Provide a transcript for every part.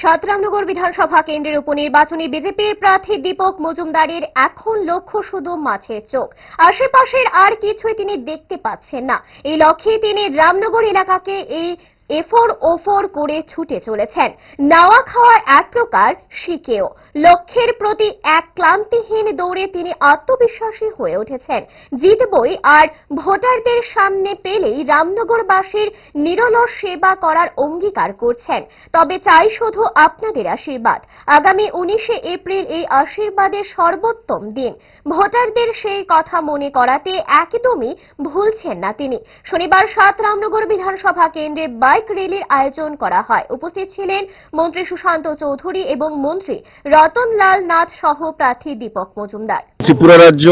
সাতরামনগর বিধানসভা কেন্দ্রের উপনির্বাচনে বিজেপির প্রার্থী দীপক মজুমদারের এখন লক্ষ্য শুধু মাছের চোখ। আশেপাশের আর কিছুই তিনি দেখতে পাচ্ছেন না। এই লক্ষ্যে তিনি রামনগর এলাকাকে এই এফোর ওফোর করে ছুটে চলেছেন। নাওয়া খাওয়ার এক প্রকার শিখেও লক্ষ্যের প্রতি এক ক্লান্তিহীন দৌড়ে তিনি আত্মবিশ্বাসী হয়ে উঠেছেন। জিতবই আর ভোটারদের সামনে পেলেই রামনগরবাসীর নিরলস সেবা করার অঙ্গীকার করছেন। তবে চাই শুধু আপনাদের আশীর্বাদ। আগামী উনিশে এপ্রিল এই আশীর্বাদের সর্বোত্তম দিন। ভোটারদের সেই কথা মনে করাতে একদমই ভুলছেন না তিনি। শনিবার সাত রামনগর বিধানসভা কেন্দ্রে বাইক র্যালির আয়োজন করা হয়। উপস্থিত ছিলেন মন্ত্রী সুশান্ত চৌধুরী এবং মন্ত্রী রতনলাল নাথ সহ প্রার্থী দীপক মজুমদার। ত্রিপুরা রাজ্য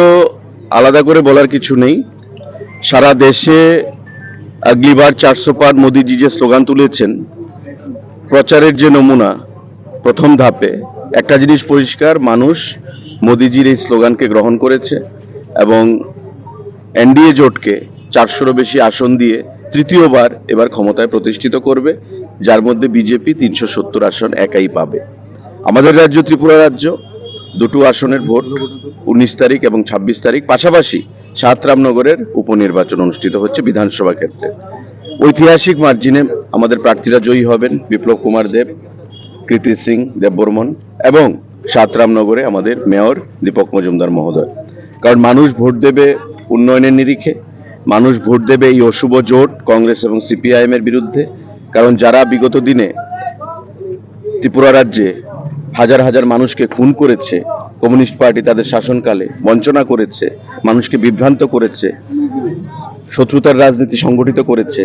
আলাদা করে বলার কিছু নেই। সারা দেশে আগলিবার চারশো পার মোদিজি যে স্লোগান তুলেছেন, প্রচারের যে নমুনা, প্রথম ধাপে, একটা জিনিস পরিষ্কার, মানুষ মোদিজির এই স্লোগানকে গ্রহণ করেছে এবং এনডিএ জোটকে চারশোরও বেশি আসন দিয়ে তৃতীয়বার এবার ক্ষমতায় প্রতিষ্ঠিত করবে, যার মধ্যে বিজেপি তিনশো সত্তর আসন একাই পাবে। আমাদের রাজ্য ত্রিপুরা রাজ্য, দুটো আসনের ভোট উনিশ তারিখ এবং ছাব্বিশ তারিখ, পাশাপাশি সাতরামনগরের উপনির্বাচন অনুষ্ঠিত হচ্ছে বিধানসভা ক্ষেত্রে। ঐতিহাসিক মার্জিনে আমাদের প্রার্থীরা জয়ী হবেন বিপ্লব কুমার দেব কৃতি সিং দেববর্মন এবং সাতরামনগরে আমাদের মেয়র দীপক মজুমদার মহোদয়। কারণ মানুষ ভোট দেবে উন্নয়নের নিরিখে মানুষ ভোট দেবে এই অশুভ জোট কংগ্রেস এবং সিপিআইএম এর বিরুদ্ধে, কারণ যারা বিগত দিনে ত্রিপুরা রাজ্যে হাজার হাজার মানুষকে খুন করেছে, কমিউনিস্ট পার্টি তাদের শাসনকালে বঞ্চনা করেছে, মানুষকে বিভ্রান্ত করেছে, শত্রুতার রাজনীতি সংগঠিত করেছে।